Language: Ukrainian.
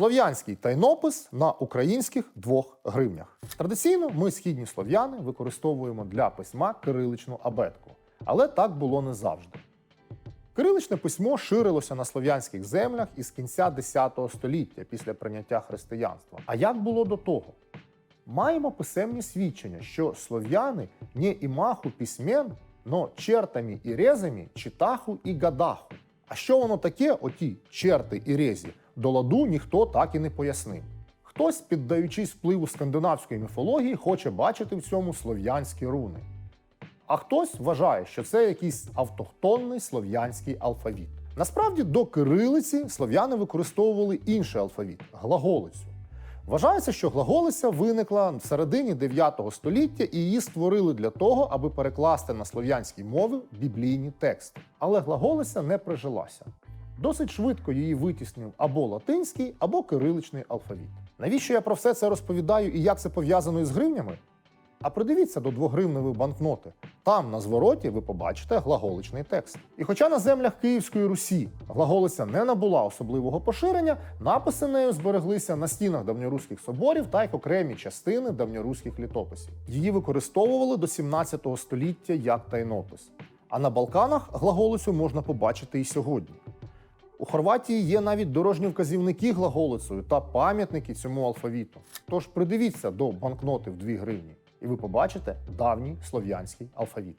Слов'янський тайнопис на українських двох гривнях. Традиційно ми, східні слов'яни, використовуємо для письма кириличну абетку, але так було не завжди. Кириличне письмо ширилося на слов'янських землях із кінця X століття після прийняття християнства. А як було до того? Маємо писемні свідчення, що слов'яни не імаху письмен, но чертами і резами читаху і гадаху. А що воно таке, оті черти і резі, до ладу ніхто так і не пояснив. Хтось, піддаючись впливу скандинавської міфології, хоче бачити в цьому слов'янські руни. А хтось вважає, що це якийсь автохтонний слов'янський алфавіт. Насправді до кирилиці слов'яни використовували інший алфавіт глаголицю. Вважається, що глаголиця виникла в середині 9 століття і її створили для того, аби перекласти на слов'янські мови біблійні тексти. Але глаголиця не прижилася. Досить швидко її витіснив або латинський, або кириличний алфавіт. Навіщо я про все це розповідаю і як це пов'язано із гривнями? А придивіться до двогривневої банкноти. Там на звороті ви побачите глаголичний текст. І хоча на землях Київської Русі глаголиця не набула особливого поширення, написи нею збереглися на стінах давньоруських соборів та як окремі частини давньоруських літописів. Її використовували до 17 століття як тайнопис. А на Балканах глаголицю можна побачити і сьогодні. У Хорватії є навіть дорожні вказівники глаголицею та пам'ятники цьому алфавіту. Тож придивіться до банкноти в 2 гривні, і ви побачите давній слов'янський алфавіт.